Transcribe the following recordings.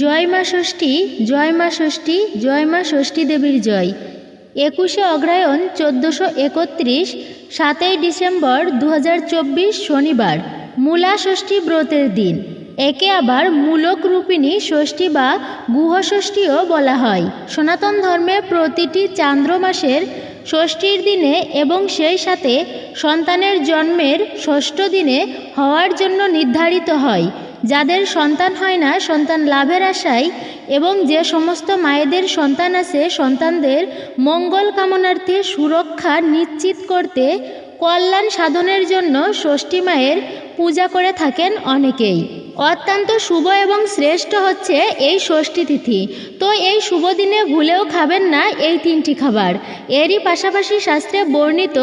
জয় মা ষষ্ঠী, জয় মা ষষ্ঠী, জয় মা ষষ্ঠী দেবীর জয়। একুশে অগ্রায়ণ চোদ্দোশো একত্রিশ, সাতই ডিসেম্বর দু হাজার চব্বিশ শনিবার, মূলা ষষ্ঠী ব্রতের দিন। একে আবার মূলক রূপিণী ষষ্ঠী বা গুহষষ্ঠীও বলা হয়। সনাতন ধর্মে প্রতিটি চান্দ্র মাসের ষষ্ঠীর দিনে এবং সেই সাথে সন্তানের জন্মের ষষ্ঠ দিনে হওয়ার জন্য নির্ধারিত হয়। যাদের সন্তান হয় না, সন্তান লাভের আশায় এবং যে সমস্ত মায়েদের সন্তান আছে, সন্তানদের মঙ্গল কামনার্থে সুরক্ষা নিশ্চিত করতে কল্যাণ সাধনের জন্য ষষ্ঠী মায়ের পূজা করে থাকেন অনেকেই। অত্যন্ত শুভ এবং শ্রেষ্ঠ হচ্ছে এই ষষ্ঠী তিথি। তো এই শুভ দিনে ভুলেও খাবেন না এই তিনটি খাবার। এরই পাশাপাশি শাস্ত্রে বর্ণিত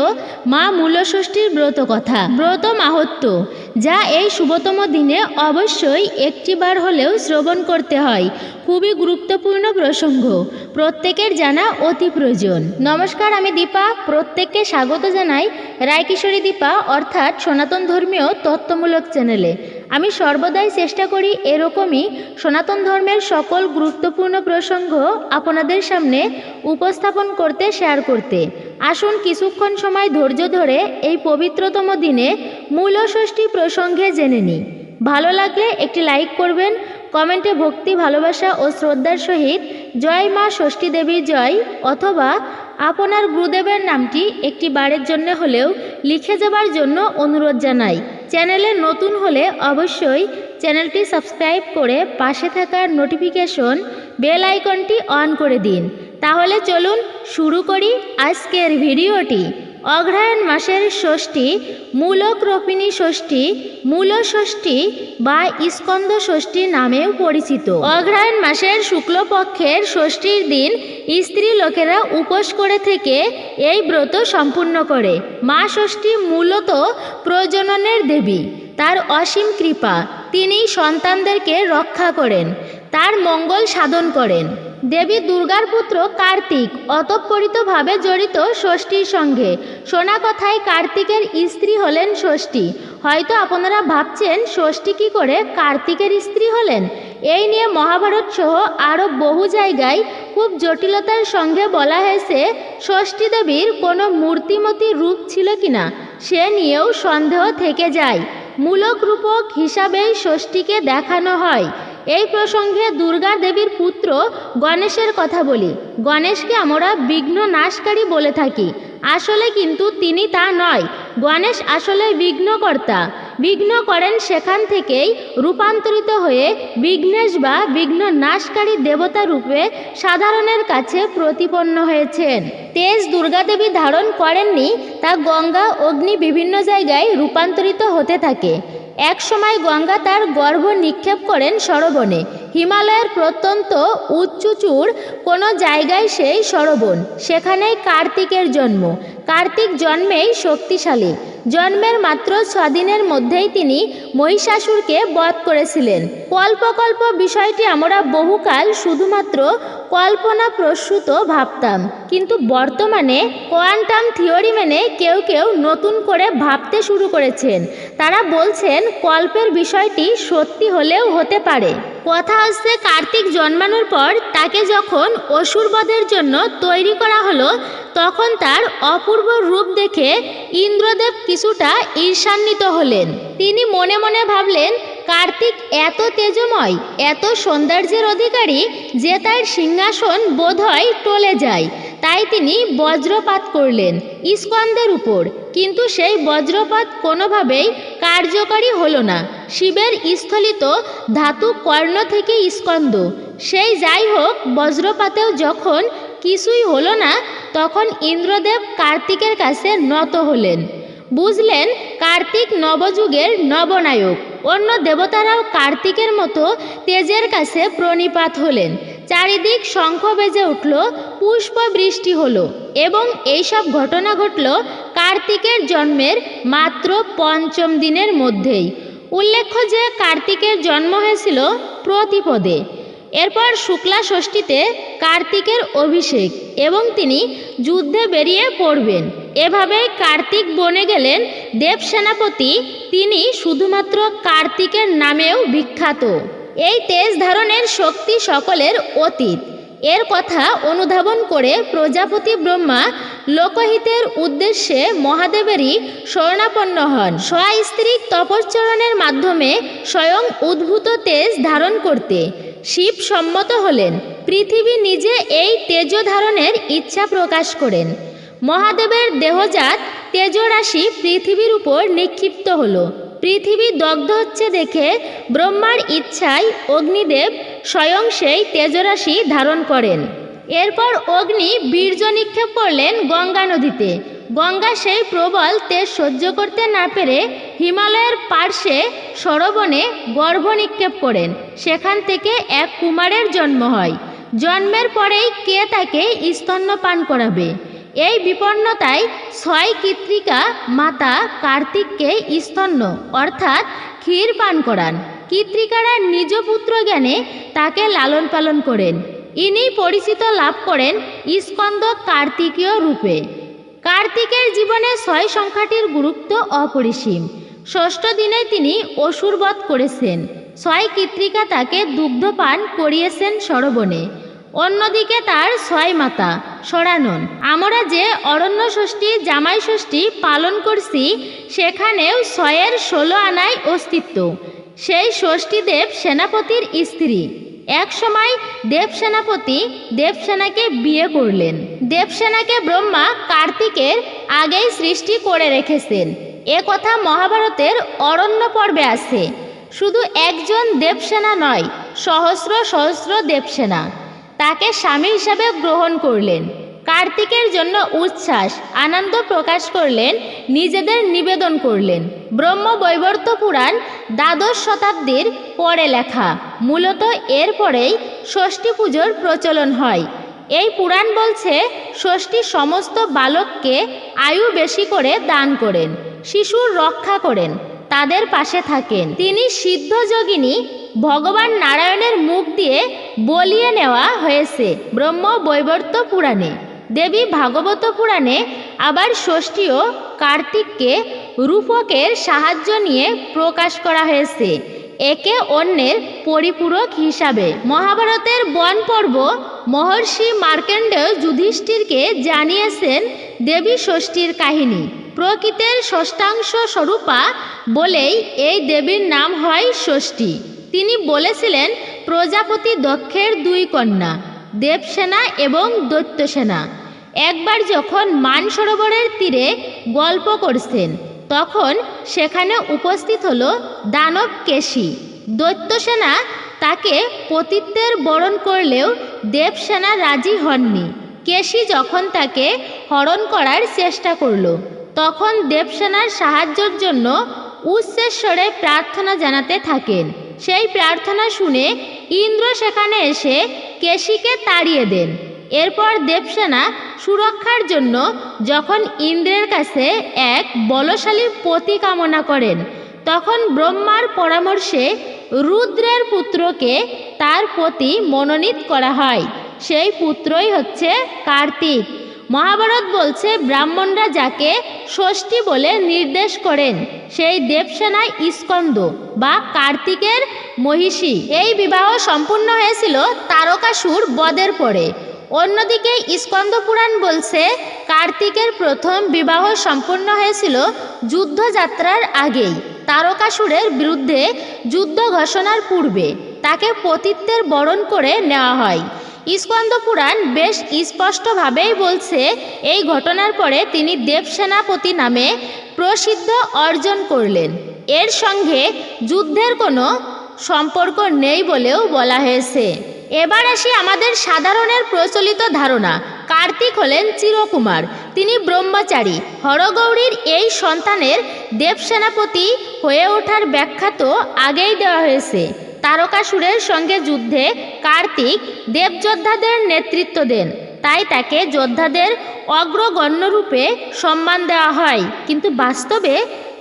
মা মূলষষ্ঠীর ব্রত কথা। ব্রত মাহাত্ম্য। যা এই শুভতম দিনে অবশ্যই একটিবার হলেও শ্রবণ করতে হয়। খুবই গুরুত্বপূর্ণ প্রসঙ্গ। প্রত্যেকের জানা অতি প্রয়োজন। নমস্কার, আমি দীপা। প্রত্যেককে স্বাগত জানাই রায়কিশোরী দীপা, অর্থাৎ সনাতন ধর্মীয় তত্ত্বমূলক চ্যানেলে। আমি সর্বদাই চেষ্টা করি এরকমই সনাতন ধর্মের সকল গুরুত্বপূর্ণ প্রসঙ্গ আপনাদের সামনে উপস্থাপন করতে শেয়ার করতে। আসুন কিছুক্ষণ সময় ধৈর্য ধরে এই পবিত্রতম দিনে মূলষষ্ঠী প্রসঙ্গে জেনে নিই। ভালো লাগলে একটি লাইক করবেন, কমেন্টে ভক্তি, ভালোবাসা ও শ্রদ্ধার সহিত জয় মা ষষ্ঠী দেবীর জয় অথবা আপনার গুরুদেবের নামটি একটি বারের জন্য হলেও লিখে যাবার জন্য অনুরোধ জানাই। চ্যানেলে নতুন হলে অবশ্যই চ্যানেলটি সাবস্ক্রাইব করে পাশে থাকার নোটিফিকেশন বেল আইকনটি অন করে দিন। তাহলে চলুন শুরু করি আজকের ভিডিওটি। অগ্রহায়ণ মাসের ষষ্ঠী, মূলক রোপিণী ষষ্ঠী, মূল ষষ্ঠী বা স্কন্দ ষষ্ঠী নামেও পরিচিত। অগ্রহায়ণ মাসের শুক্লপক্ষের ষষ্ঠীর দিন স্ত্রী লোকেরা উপোস করে থেকে এই ব্রত সম্পূর্ণ করে। মা ষষ্ঠী মূলত প্রজননের দেবী, তার অসীম কৃপা, তিনি সন্তানদেরকে রক্ষা করেন, তার মঙ্গল সাধন করেন। দেবী দুর্গার পুত্র কার্তিক অতঃপরিতভাবে জড়িত ষষ্ঠীর সঙ্গে। শোনা কথায় কার্তিকের স্ত্রী হলেন ষষ্ঠী। হয়তো আপনারা ভাবছেন, ষষ্ঠী কী করে কার্তিকের স্ত্রী হলেন? এই নিয়ে মহাভারত সহ আরও বহু জায়গায় খুব জটিলতার সঙ্গে বলা হয়েছে, ষষ্ঠী দেবীর কোনো মূর্তিমতী রূপ ছিল কিনা? সে নিয়েও সন্দেহ থেকে যায়। মূলক রূপক হিসাবেই ষষ্ঠীকে দেখানো হয়। এই প্রসঙ্গে দুর্গা দেবীর পুত্র গণেশের কথা বলি। গণেশকে আমরা বিঘ্ন নাশকারী বলে থাকি। আসলে কিন্তু তিনি তা নয়। গণেশ আসলে বিঘ্নকর্তা। বিঘ্ন করেন সেখান থেকেই রূপান্তরিত হয়ে বিঘ্নেশ বা বিঘ্ন নাশকারী দেবতা রূপে সাধারণের কাছে প্রতিপন্ন হয়েছেন। তেজ দুর্গাদেবী ধারণ করেননি, তা গঙ্গা, অগ্নি বিভিন্ন জায়গায় রূপান্তরিত হতে থাকে। এক সময় গঙ্গা তার গর্ভ নিক্ষেপ করেন সরবনে হিমালয়ের প্রত্যন্ত উচ্চুচুর কোনো জায়গায় সেই সরবন সেখানেই কার্তিকের জন্ম। কার্তিক জন্মেই শক্তিশালী। জন্মের মাত্র ছদিনের মধ্যেই তিনি মহিষাসুরকে বধ করেছিলেন। কল্পকল্প বিষয়টি আমরা বহুকাল শুধুমাত্র কল্পনা প্রসূত ভাবতাম। কিন্তু বর্তমানে কোয়ান্টাম থিওরি মেনে কেউ কেউ নতুন করে ভাবতে শুরু করেছেন। তারা বলছেন কল্পের বিষয়টি সত্যি হলেও হতে পারে। কথা হচ্ছে কার্তিক জন্মানোর পর তাকে যখন অসুরবধের জন্য তৈরি করা হলো, তখন তার অপূর্ব রূপ দেখে ইন্দ্রদেব কিছুটা ঈর্ষান্বিত হলেন। তিনি মনে মনে ভাবলেন, কার্তিক এত তেজময়, এত সৌন্দর্যের অধিকারী যে তার সিংহাসন বোধহয় টলে যায়। তাই তিনি বজ্রপাত করলেন ইস্কন্দের উপর। কিন্তু সেই বজ্রপাত কোনোভাবেই কার্যকরী হল না। শিবের স্থলিত ধাতু কর্ণ থেকে স্কন্দ সেই যাই হোক, বজ্রপাতেও যখন কিছুই হলো না, তখন ইন্দ্রদেব কার্তিকের কাছে নত হলেন। বুঝলেন কার্তিক নবযুগের নবনায়ক। অন্য দেবতারাও কার্তিকের মতো তেজের কাছে প্রণিপাত হলেন। চারিদিক শঙ্খ বেজে উঠল, পুষ্প বৃষ্টি হলো এবং এইসব ঘটনা ঘটল কার্তিকের জন্মের মাত্র পঞ্চম দিনের মধ্যেই। উল্লেখ্য যে কার্তিকের জন্ম হয়েছিল প্রতিপদে। এরপর শুক্লা ষষ্ঠীতে কার্তিকের অভিষেক এবং তিনি যুদ্ধে বেরিয়ে পড়বেন। এভাবে কার্তিক বনে গেলেন। দেব সেনাপতি, তিনি শুধুমাত্র কার্তিকের নামেও বিখ্যাত। এই তেজ ধারণের শক্তি সকলের অতীত। এর কথা অনুধাবন করে প্রজাপতি ব্রহ্মা লোকহিতের উদ্দেশ্যে মহাদেবেরই শরণাপন্ন হন। স্ত্রী তপশ্চরণের মাধ্যমে স্বয়ং উদ্ভূত তেজ ধারণ করতে শিব সম্মত হলেন। পৃথিবী নিজে এই তেজ ধারণের ইচ্ছা প্রকাশ করেন। মহাদেবের দেহজাত তেজরাশি পৃথিবীর উপর নিক্ষিপ্ত হলো। পৃথিবী দগ্ধ হচ্ছে দেখে ব্রহ্মার ইচ্ছায় অগ্নিদেব স্বয়ং সেই তেজরাশি ধারণ করেন। এরপর অগ্নি বীর্য নিক্ষেপ করলেন গঙ্গা নদীতে। গঙ্গা সেই প্রবল তেজ সহ্য করতে না পেরে হিমালয়ের পার্শ্বে সরবনে গর্ভ নিক্ষেপ করেন। সেখান থেকে এক কুমারের জন্ম হয়। জন্মের পরেই কে তাকে স্তন্যপান করাবে? এই বিপন্নতায় ছয় কৃত্রিকা মাতা কার্তিককে স্তন্য, অর্থাৎ ক্ষীর পান করান। কৃত্রিকারা নিজ পুত্র জ্ঞানে তাকে লালন পালন করেন। ইনি পরিচিত লাভ করেন স্কন্দ কার্তিকীয় রূপে। কার্তিকের জীবনে ছয় সংখ্যাটির গুরুত্ব অপরিসীম। ষষ্ঠ দিনে তিনি অসুরবধ করেছেন। ছয় কৃত্রিকা তাকে দুগ্ধপান করিয়েছেন সরবনে অন্যদিকে তার ছয় মাতা সরানন আমরা যে অরণ্য ষষ্ঠী, জামাই ষষ্ঠী পালন করছি, সেখানেও ছয়ের ষোলো আনায় অস্তিত্ব। সেই ষষ্ঠীদেব সেনাপতির স্ত্রী। এক সময় দেবসেনাপতি দেবসেনাকে বিয়ে করলেন। দেবসেনাকে ব্রহ্মা কার্তিকের আগেই সৃষ্টি করে রেখেছেন। এ কথা মহাভারতের অরণ্য পর্বে আছে। শুধু একজন দেবসেনা নয়, সহস্র সহস্র দেবসেনা তাকে স্বামী হিসাবে গ্রহণ করলেন। কার্তিকের জন্য উচ্ছ্বাস, আনন্দ প্রকাশ করলেন, নিজেদের নিবেদন করলেন। ব্রহ্ম বৈবর্ত পুরাণ দ্বাদশ শতাব্দীর পরে লেখা। মূলত এরপরেই ষষ্ঠী পুজোর প্রচলন হয়। এই পুরাণ বলছে, ষষ্ঠী সমস্ত বালককে আয়ু বেশি করে দান করেন, শিশুর রক্ষা করেন, তাদের পাশে থাকেন। তিনি সিদ্ধ যোগিনী ভগবান নারায়ণের মুখ দিয়ে বলিয়ে নেওয়া হয়েছে ব্রহ্ম বৈবর্ত পুরাণে। দেবী ভাগবত পুরাণে আবার ষষ্ঠীও কার্তিককে রূপকের সাহায্য নিয়ে প্রকাশ করা হয়েছে। একে অন্যের পরিপূরক হিসাবে। মহাভারতের বন পর্ব মহর্ষি মার্কেন্ডেয় যুধিষ্ঠিরকে জানিয়েছেন দেবী ষষ্ঠীর কাহিনী। প্রকৃতের ষষ্ঠাংশ স্বরূপা বলেই এই দেবীর নাম হয় ষষ্ঠী। তিনি বলেছিলেন, প্রজাপতি দক্ষের দুই কন্যা, দেবসেনা এবং দৈত্যসেনা। একবার যখন মানসরোবরের তীরে গল্প করছেন, তখন সেখানে উপস্থিত হল দানব কেশি। দৈত্যসেনা তাকে পতিত্বের বরণ করলেও দেবসেনা রাজি হননি। কেশি যখন তাকে হরণ করার চেষ্টা করল, তখন দেবসেনার সাহায্যের জন্য উচ্চেশ্বরে প্রার্থনা জানাতে থাকেন। সেই প্রার্থনা শুনে ইন্দ্র সেখানে এসে কেশিকে তাড়িয়ে দেন। এরপর দেবসেনা সুরক্ষার জন্য যখন ইন্দ্রের কাছে এক বলশালী পতি কামনা করেন, তখন ব্রহ্মার পরামর্শে রুদ্রের পুত্রকে তার প্রতি মনোনীত করা হয়। সেই পুত্রই হচ্ছে কার্তিক। মহাভারত বলছে ব্রাহ্মণরা যাকে ষষ্ঠী বলে নির্দেশ করেন, সেই দেবসেনায় স্কন্দ বা কার্তিকের মহিষী। এই বিবাহ সম্পূর্ণ হয়েছিল তারকাসুর বদের পরে। অন্যদিকে স্কন্দ পুরাণ বলছে, কার্তিকের প্রথম বিবাহ সম্পূর্ণ হয়েছিল যুদ্ধযাত্রার আগেই। তারকাসুরের বিরুদ্ধে যুদ্ধ ঘোষণার পূর্বে তাকে পতিত্বের বরণ করে নেওয়া হয়। স্কন্দ পুরাণ বেশ স্পষ্টভাবেই বলছে, এই ঘটনার পরে তিনি দেবসেনাপতি নামে প্রসিদ্ধ অর্জন করলেন। এর সঙ্গে যুদ্ধের কোনো সম্পর্ক নেই বলেও বলা হয়েছে। এবার আসি আমাদের সাধারণের প্রচলিত ধারণা। কার্তিক হলেন চিরকুমার। তিনি ব্রহ্মচারী। হরগৌরীর এই সন্তানের দেবসেনাপতি হয়ে ওঠার ব্যাখ্যা তো আগেই দেওয়া হয়েছে। তারকাসুরের সঙ্গে যুদ্ধে কার্তিক দেবযোদ্ধাদের নেতৃত্ব দেন। তাই তাকে যোদ্ধাদের অগ্রগণ্যরূপে সম্মান দেওয়া হয়। কিন্তু বাস্তবে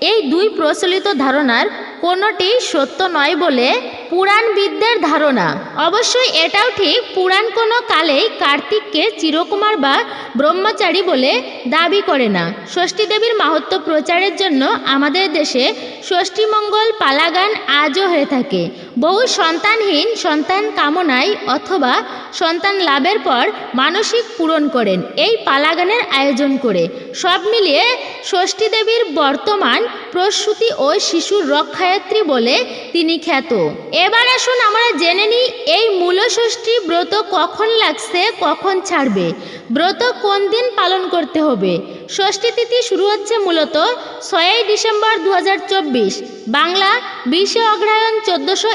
এই দুই প্রচলিত ধারণার কোনোটি সত্য নয় বলে পুরাণবিদদের ধারণা। অবশ্যই এটাও ঠিক, পুরাণ কোনো কালেই কার্তিককে চিরকুমার বা ব্রহ্মচারী বলে দাবি করে না। ষষ্ঠী দেবীর মাহাত্ম্য প্রচারের জন্য আমাদের দেশে ষষ্ঠীমঙ্গল পালাগান আজও হয়ে থাকে। বহু সন্তানহীন সন্তান কামনায় অথবা সন্তান লাভের পর মানসিক পূরণ করেন। এই পালাগানের আয়োজন করে সব মিলিয়ে ষষ্ঠী দেবীর বর্তমান প্রসূতি ও শিশুর রক্ষায়ত্রী বলে তিনি খ্যাত। এবার আসুন আমরা জেনে নিই এই মূলষষ্ঠী ব্রত কখন লাগছে, কখন ছাড়বে, ব্রত কোন দিন পালন করতে হবে? ষষ্ঠী তিথি শুরু হচ্ছে মূলত ছয়ই ডিসেম্বর দু হাজার চব্বিশ, বাংলা বিশে অগ্রহায়ণ চোদ্দোশো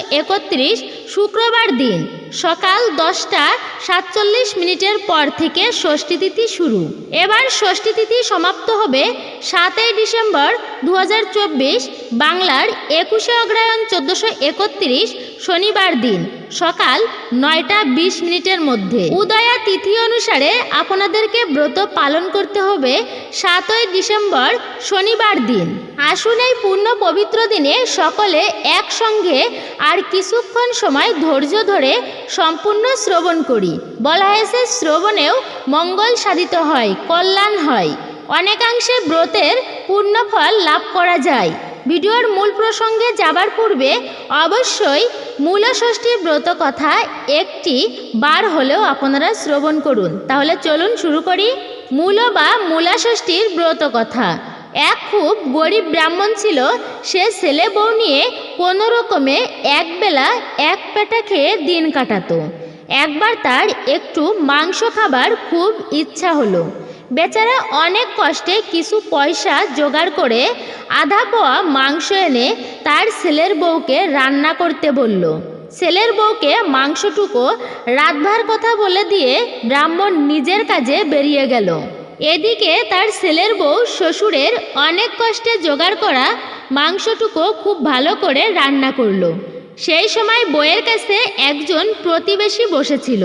শুক্রবার দিন। সকাল দশটা সাতচল্লিশ মিনিটের পর থেকে ষষ্ঠী তিথি শুরু। এবার ষষ্ঠী তিথি সমাপ্ত হবে সাতই ডিসেম্বর দু হাজার চব্বিশ, বাংলার একুশে অগ্রহায়ণ চোদ্দোশো একত্রিশ, শনিবার দিন। সকাল নয়টা বিশ মিনিটের মধ্যে। উদয়া তিথি অনুসারে আপনাদেরকে ব্রত পালন করতে হবে সাতই ডিসেম্বর শনিবার দিন। আসুন এই পূর্ণ পবিত্র দিনে সকলে একসঙ্গে আর কিছুক্ষণ সময় ধৈর্য ধরে সম্পূর্ণ শ্রবণ করি। বলা হয়েছে, শ্রবণেও মঙ্গল সাধিত হয়, কল্যাণ হয়। অনেকাংশে ব্রতের পূর্ণ ফল লাভ করা যায়। ভিডিওর মূল প্রসঙ্গে যাবার পূর্বে অবশ্যই মূলষষ্ঠীর ব্রত কথা একটি বার হলেও আপনারা শ্রবণ করুন। তাহলে চলুন শুরু করি। মূল বা মূলাষষ্ঠীর ব্রত কথা। এক খুব গরিব ব্রাহ্মণ ছিল, সে ছেলে বউ নিয়ে কোনো রকমে একবেলা এক পেটা খেয়ে দিন কাটাতো। একবার তার একটু মাংস খাবার খুব ইচ্ছা হলো। বেচারা অনেক কষ্টে কিছু পয়সা জোগাড় করে আধা পোয়া মাংস এনে তার ছেলের বউকে রান্না করতে বলল। ছেলের বউকে মাংসটুকু রাতভার কথা বলে দিয়ে ব্রাহ্মণ নিজের কাজে বেরিয়ে গেল। এদিকে তার ছেলের বউ শ্বশুরের অনেক কষ্টে জোগাড় করা মাংসটুকু খুব ভালো করে রান্না করল। সেই সময় বউয়ের কাছে একজন প্রতিবেশী বসেছিল।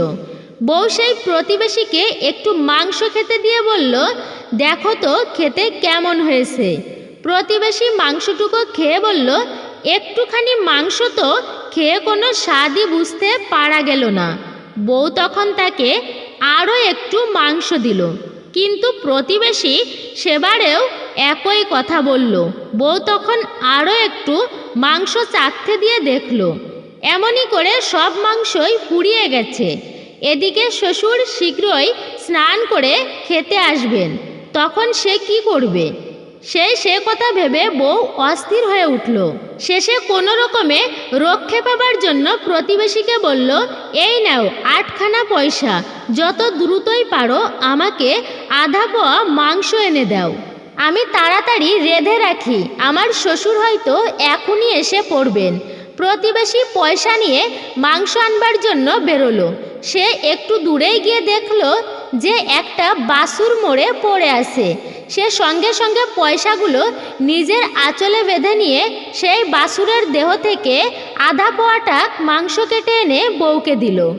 বউ সেই প্রতিবেশীকে একটু মাংস খেতে দিয়ে বলল, দেখো তো খেতে কেমন হয়েছে। প্রতিবেশী মাংসটুকু খেয়ে বলল, একটুখানি মাংস তো খেয়ে কোনো স্বাদই বুঝতে পারা গেল না। বউ তখন তাকে আরও একটু মাংস দিল। কিন্তু প্রতিবেশী সেবারেও একই কথা বলল। বউ তখন আরও একটু মাংস চাখতে দিয়ে দেখল। এমনই করে সব মাংসই পুড়িয়ে গেছে। এদিকে শ্বশুর শীঘ্রই স্নান করে খেতে আসবেন। তখন সে কি করবে? সে সে কথা ভেবে বউ অস্থির হয়ে উঠল। শেষে কোনো রকমে রক্ষে পাবার জন্য প্রতিবেশীকে বলল, এই নাও আটখানা পয়সা, যত দ্রুতই পারো আমাকে আধা পোয়া মাংস এনে দাও। আমি তাড়াতাড়ি রেঁধে রাখি, আমার শ্বশুর হয়তো এখনই এসে পড়বেন। প্রতিবেশী পয়সা নিয়ে মাংস আনবার জন্য বেরোলো। সে একটু দূরেই গিয়ে দেখল যে একটা বাসুর মোড়ে পড়ে আছে। সে সঙ্গে সঙ্গে পয়সাগুলো নিজের আঁচলে বেঁধে নিয়ে সেই বাসুরের দেহ থেকে আধা পোয়াটা মাংস কেটে এনে বউকে দিল।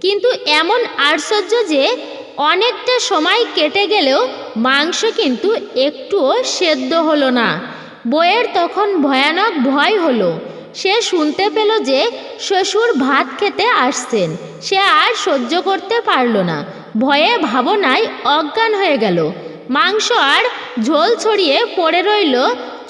কিন্তু এমন আশ্চর্য যে অনেকটা সময় কেটে গেলেও মাংস কিন্তু একটুও সেদ্ধ হলো না। বইয়ের তখন ভয়ানক ভয় হলো। সে শুনতে পেল যে শ্বশুর ভাত খেতে আসছেন। সে আর সহ্য করতে পারল না। ভয়ে ভাবনায় অজ্ঞান হয়ে গেল। মাংস আর ঝোল ছড়িয়ে পড়ে রইল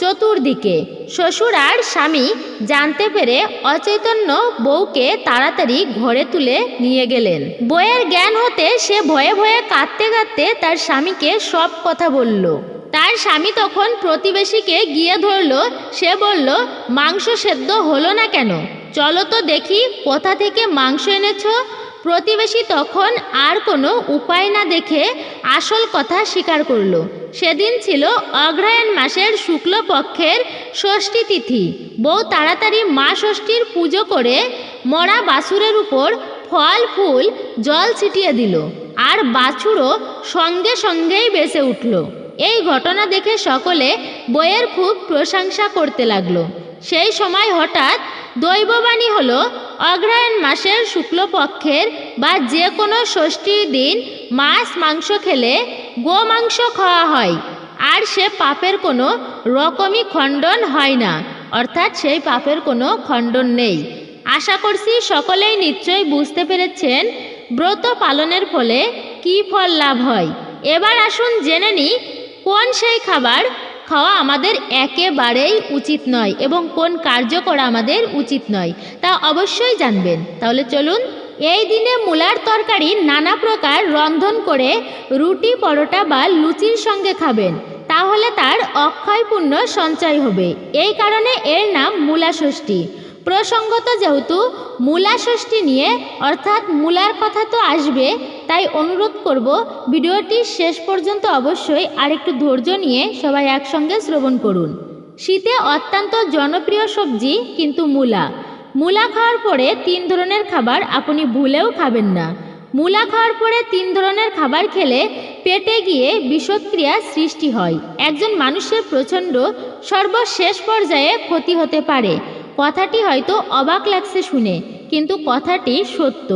চতুর্দিকে। শ্বশুর আর স্বামী জানতে পেরে অচৈতন্য বউকে তাড়াতাড়ি ঘরে তুলে নিয়ে গেলেন। বইয়ের জ্ঞান হতে সে ভয়ে ভয়ে কাঁদতে কাঁদতে তার স্বামীকে সব কথা বলল। তার স্বামী তখন প্রতিবেশীকে গিয়ে ধরল। সে বলল, মাংস সেদ্ধ হলো না কেন? চলো তো দেখি কোথা থেকে মাংস এনেছ? প্রতিবেশী তখন আর কোনো উপায় না দেখে আসল কথা স্বীকার করল। সেদিন ছিল অগ্রহায়ণ মাসের শুক্লপক্ষের ষষ্ঠী তিথি। বউ তাড়াতাড়ি মা ষষ্ঠীর পুজো করে মরা বাছুরের উপর ফল, ফুল, জল ছিটিয়ে দিল। আর বাছুরও সঙ্গে সঙ্গেই বেঁচে উঠল। এই ঘটনা দেখে সকলে বইয়ের খুব প্রশংসা করতে লাগল। সেই সময় হঠাৎ দৈববাণী হল, অগ্রহায়ণ মাসের শুক্লপক্ষের বা যে কোনো ষষ্ঠীর দিন মাছ মাংস খেলে গোমাংস খাওয়া হয়, আর সে পাপের কোনো রকমই খণ্ডন হয় না, অর্থাৎ সেই পাপের কোনো খণ্ডন নেই। আশা করছি সকলেই নিশ্চয়ই বুঝতে পেরেছেন ব্রত পালনের ফলে কী ফল লাভ হয়। এবার আসুন জেনে নিই কোন সেই খাবার খাওয়া আমাদের একেবারেই উচিত নয় এবং কোন কার্য করা আমাদের উচিত নয়, তা অবশ্যই জানবেন। তাহলে চলুন, এই দিনে মূলার তরকারি নানা প্রকার রন্ধন করে রুটি, পরোটা বা লুচির সঙ্গে খাবেন, তাহলে তার অক্ষয় পুণ্য সঞ্চয় হবে। এই কারণে এর নাম মূলা ষষ্ঠী প্রসঙ্গত যেহেতু মূলা ষষ্ঠী নিয়ে, অর্থাৎ মূলার কথা তো আসবে, তাই অনুরোধ করব ভিডিওটি শেষ পর্যন্ত অবশ্যই আরেকটু ধৈর্য নিয়ে সবাই একসঙ্গে শ্রবণ করুন। শীতে অত্যন্ত জনপ্রিয় সবজি কিন্তু মূলা। মূলা খাওয়ার পরে তিন ধরনের খাবার আপনি ভুলেও খাবেন না। মূলা খাওয়ার পরে তিন ধরনের খাবার খেলে পেটে গিয়ে বিষক্রিয়া সৃষ্টি হয়। একজন মানুষের প্রচণ্ড সর্বশেষ পর্যায়ে ক্ষতি হতে পারে। কথাটি হয়তো অবাক লাগছে শুনে, কিন্তু কথাটি সত্য।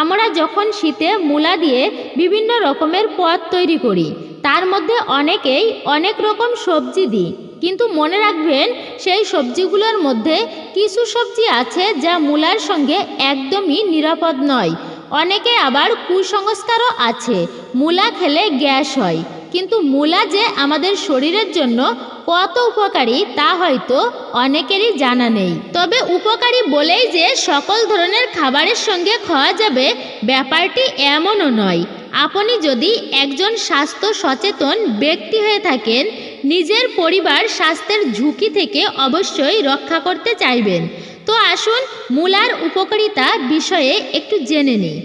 আমরা যখন শীতে মূলা দিয়ে বিভিন্ন রকমের পদ তৈরি করি, তার মধ্যে অনেকেই অনেক রকম সবজি দিই। কিন্তু মনে রাখবেন, সেই সবজিগুলোর মধ্যে কিছু সবজি আছে যা মূলার সঙ্গে একদমই নিরাপদ নয়। অনেকে আবার কুসংস্কারও আছে। মূলা খেলে গ্যাস হয়। কিন্তু মূলা যে আমাদের শরীরের জন্য কত উপকারী তা হয়তো অনেকেরই জানা নেই। তবে উপকারী বলেই যে সকল ধরনের খাবারের সঙ্গে খাওয়া যাবে, ব্যাপারটি এমনও নয়। আপনি যদি একজন স্বাস্থ্য সচেতন ব্যক্তি হয়ে থাকেন, নিজের পরিবার স্বাস্থ্যের ঝুঁকি থেকে অবশ্যই রক্ষা করতে চাইবেন। তো আসুন মূলার উপকারিতা বিষয়ে একটু জেনে নিই।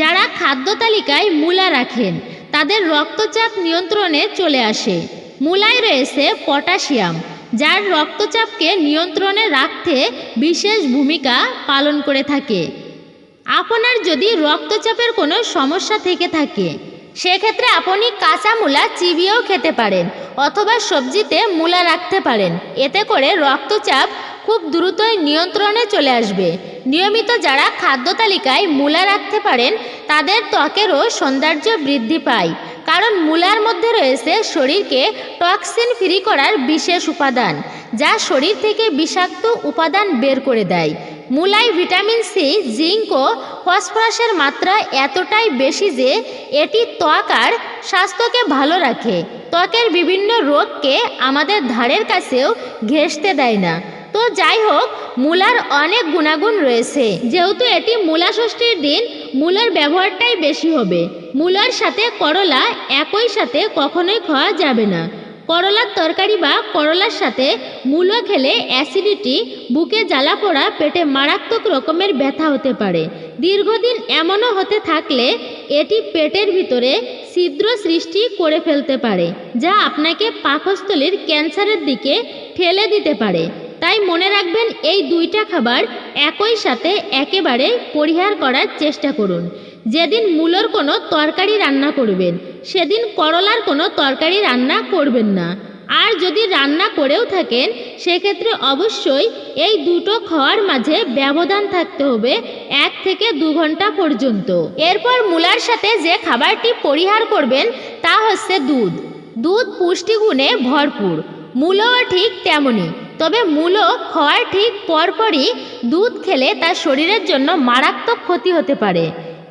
যারা খাদ্য তালিকায় মূলা রাখেন, তাদের রক্তচাপ নিয়ন্ত্রণে চলে আসে। মূলায় রয়েছে পটাশিয়াম, যার রক্তচাপকে নিয়ন্ত্রণে রাখতে বিশেষ ভূমিকা পালন করে থাকে। আপনার যদি রক্তচাপের কোনো সমস্যা থেকে থাকে, সেক্ষেত্রে আপনি কাঁচা মূলা চিবিয়েও খেতে পারেন অথবা সবজিতে মূলা রাখতে পারেন। এতে করে রক্তচাপ খুব দ্রুতই নিয়ন্ত্রণে চলে আসবে। নিয়মিত যারা খাদ্য তালিকায় মূলা রাখতে পারেন, তাদের ত্বকেরও সৌন্দর্য বৃদ্ধি পায়। কারণ মূলার মধ্যে রয়েছে শরীরকে টক্সিন ফ্রি করার বিশেষ উপাদান, যা শরীর থেকে বিষাক্ত উপাদান বের করে দেয়। মূলায় ভিটামিন সি, জিঙ্ক ও ফসফরাসের মাত্রা এতটাই বেশি যে এটি ত্বক আর স্বাস্থ্যকে ভালো রাখে। ত্বকের বিভিন্ন রোগকে আমাদের ধারের কাছেও ঘেঁষতে দেয় না। তো যাই হোক, মূলার অনেক গুণাগুণ রয়েছে। যেহেতু এটি মূলা ষষ্ঠীর দিন, মূলার ব্যবহারটাই বেশি হবে। মূলার সাথে করলা একই সাথে কখনোই খাওয়া যাবে না। করলার তরকারি বা করলার সাথে মূলো খেলে অ্যাসিডিটি বুকে জ্বালা পোড়া, পেটে মারাত্মক রকমের ব্যথা হতে পারে। দীর্ঘদিন এমনও হতে থাকলে এটি পেটের ভিতরে ছিদ্র সৃষ্টি করে ফেলতে পারে, যা আপনাকে পাকস্থলীর ক্যান্সারের দিকে ঠেলে দিতে পারে। তাই মনে রাখবেন, এই দুইটা খাবার একই সাথে একেবারে পরিহার করার চেষ্টা করুন। যেদিন মূলোর কোনো তরকারি রান্না করবেন, সেদিন করলার কোনো তরকারি রান্না করবেন না। আর যদি রান্না করেও থাকেন, সেক্ষেত্রে অবশ্যই এই দুটো খাওয়ার মাঝে ব্যবধান থাকতে হবে এক থেকে দু ঘণ্টা পর্যন্ত। এরপর মূলার সাথে যে খাবারটি পরিহার করবেন, তা হচ্ছে দুধ। দুধ পুষ্টিগুণে ভরপুর। মূলও ঠিক তেমনই। তবে মূলো খাওয়ার ঠিক পরপরই দুধ খেলে তার শরীরের জন্য মারাত্মক ক্ষতি হতে পারে।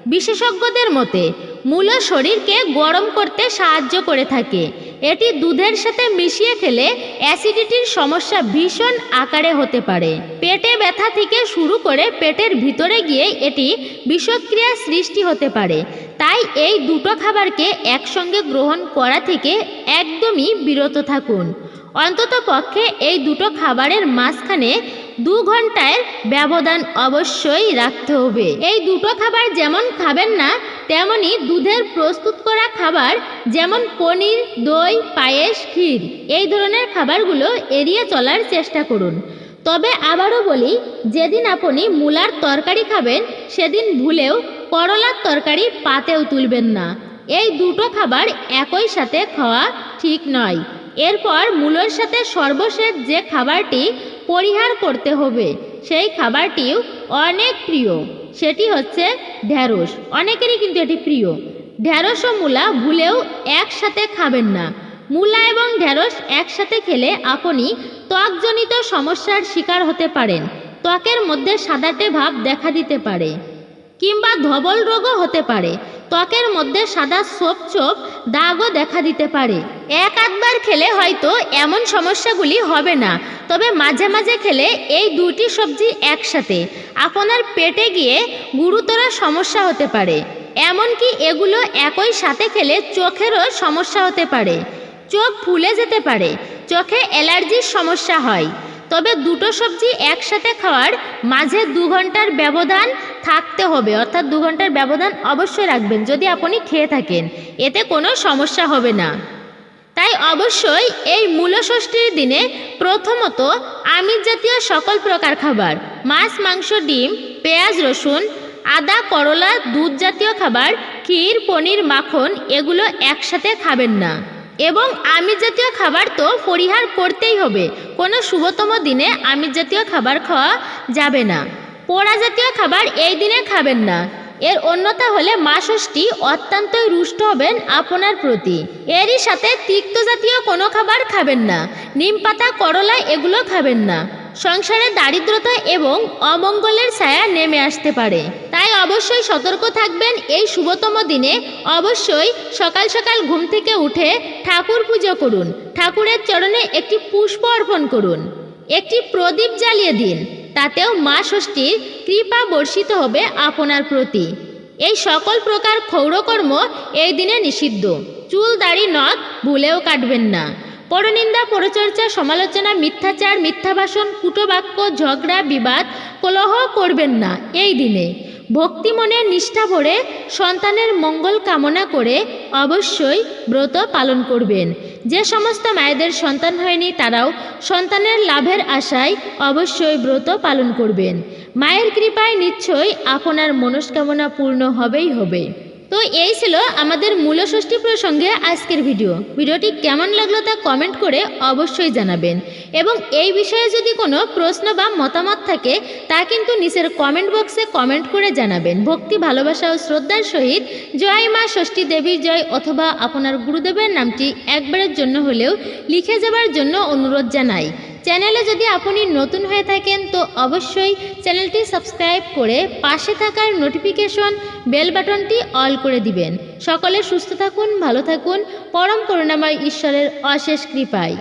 বিশেষজ্ঞদের মতে, মূলো শরীরকে গরম করতে সাহায্য করে থাকে। এটি দুধের সাথে মিশিয়ে খেলে অ্যাসিডিটির সমস্যা ভীষণ আকারে হতে পারে। পেটে ব্যথা থেকে শুরু করে পেটের ভিতরে গিয়ে এটি বিষক্রিয়া সৃষ্টি হতে পারে। তাই এই দুটো খাবারকে একসঙ্গে গ্রহণ করা থেকে একদমই বিরত থাকুন। অন্তত পক্ষে এই দুটো খাবারের মাঝখানে দু ঘণ্টার ব্যবধান অবশ্যই রাখতে হবে। এই দুটো খাবার যেমন খাবেন না, তেমনি দুধের প্রস্তুত করা খাবার যেমন পনির, দই, পায়েস, ক্ষীর, এই ধরনের খাবারগুলো এড়িয়ে চলার চেষ্টা করুন। তবে আবারও বলি, যেদিন আপনি মূলার তরকারি খাবেন, সেদিন ভুলেও করলার তরকারি পাতেও তুলবেন না। এই দুটো খাবার একই সাথে খাওয়া ঠিক নয়। এরপর মূলোর সাথে সর্বশেষ যে খাবারটি পরিহার করতে হবে, সেই খাবারটিও অনেক প্রিয়। সেটি হচ্ছে ঢ্যাঁড়স অনেকেরই কিন্তু এটি প্রিয়। ঢ্যাঁড়স ও মূলা ভুলেও একসাথে খাবেন না। মূলা এবং ঢ্যাঁড়স একসাথে খেলে আপনি ত্বকজনিত সমস্যার শিকার হতে পারেন। ত্বকের মধ্যে সাদাটে ভাব দেখা দিতে পারে। কিংবা ধবল রোগও হতে পারে। ত্বকের মধ্যে সাদা ছোপ ছোপ দাগও দেখা দিতে পারে। এক আধবার খেলে হয়তো এমন সমস্যাগুলি হবে না, তবে মাঝে মাঝে খেলে এই দুটি সবজি একসাথে। আপনার পেটে গিয়ে গুরুতর সমস্যা হতে পারে। এমনকি এগুলো একই সাথে খেলে চোখেরও সমস্যা হতে পারে। চোখ ফুলে যেতে পারে। চোখে অ্যালার্জির সমস্যা হয়। তবে দুটো সবজি একসাথে খাওয়ার মাঝে দু ঘণ্টার ব্যবধান থাকতে হবে। অর্থাৎ দু ঘণ্টার ব্যবধান অবশ্যই রাখবেন যদি আপনি খেয়ে থাকেন। এতে কোনো সমস্যা হবে না। তাই অবশ্যই এই মূলষষ্ঠীর দিনে প্রথমত আমিষ জাতীয় সকল প্রকার খাবার, মাছ, মাংস, ডিম, পেঁয়াজ, রসুন, আদা, করলা, দুধ জাতীয় খাবার, ক্ষীর, পনির, মাখন, এগুলো একসাথে খাবেন না। এবং আমিষ জাতীয় খাবার তো পরিহার করতেই হবে। কোনো শুভতম দিনে আমিষ জাতীয় খাবার খাওয়া যাবে না। পোড়া জাতীয় খাবার এই দিনে খাবেন না। এর অন্যতা হলে মা ষষ্ঠী অত্যন্তই রুষ্ট হবেন আপনার প্রতি। এরই সাথে তিক্ত জাতীয় কোনো খাবার খাবেন না। নিম পাতা, করলা এগুলো খাবেন না। সংসারে দারিদ্রতা এবং অমঙ্গলের ছায়া নেমে আসতে পারে। অবশ্যই সতর্ক থাকবেন এই শুভতম দিনে। অবশ্যই সকাল সকাল ঘুম থেকে উঠে ঠাকুর পুজো করুন। ঠাকুরের চরণে একটি পুষ্প অর্পণ করুন। একটি প্রদীপ জ্বালিয়ে দিন। তাতেও মা ষষ্ঠীর কৃপা বর্ষিত হবে আপনার প্রতি। এই সকল প্রকার ক্ষৌরকর্ম এই দিনে নিষিদ্ধ। চুল, দাড়ি, নখ ভুলেও কাটবেন না। পরনিন্দা, পরচর্চা, সমালোচনা, মিথ্যাচার মিথ্যাভাষণ কুটবাক্য, ঝগড়া, বিবাদ, কলহ করবেন না এই দিনে। ভক্তি মনে নিষ্ঠা ভরে সন্তানের মঙ্গল কামনা করে অবশ্যই ব্রত পালন করবেন। যে সমস্ত মায়েদের সন্তান হয়নি, তারাও সন্তানের লাভের আশায় অবশ্যই ব্রত পালন করবেন। মায়ের কৃপায় নিশ্চয়ই আপনার মনস্কামনা পূর্ণ হবেই হবে। তো এই ছিল আমাদের মূলষষ্ঠী প্রসঙ্গে আজকের ভিডিও। ভিডিওটি কেমন লাগল তা কমেন্ট করে অবশ্যই জানাবেন। এবং এই বিষয়ে যদি কোনো প্রশ্ন বা মতামত থাকে, তা কিন্তু নিচের কমেন্ট বক্সে কমেন্ট করে জানাবেন। ভক্তি, ভালোবাসা ও শ্রদ্ধার সহিত জয় মা ষষ্ঠী দেবীর জয় অথবা আপনার গুরুদেবের নামটি একবারের জন্য হলেও লিখে যাবার জন্য অনুরোধ জানাই। চ্যানেলে যদি আপনি নতুন হয়ে থাকেন, তো অবশ্যই চ্যানেলটি সাবস্ক্রাইব করে পাশে থাকার নোটিফিকেশন বেল বাটনটি অল করে দিবেন। সকলে সুস্থ থাকুন, ভালো থাকুন। পরম করুণাময় ঈশ্বরের অশেষ কৃপায়।